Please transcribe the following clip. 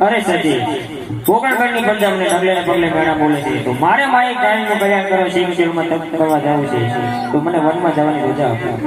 અરે સજી પોકણગઢની પંજાબ ને ડગલે ને પગલે મેળા બોલે છે. તો મારે મારી ટાઈમનું કલ્યાણ કરો, સિંહમાં તપ કરવા જવું છે. તો મને વનમાં જવાની રજા આપો.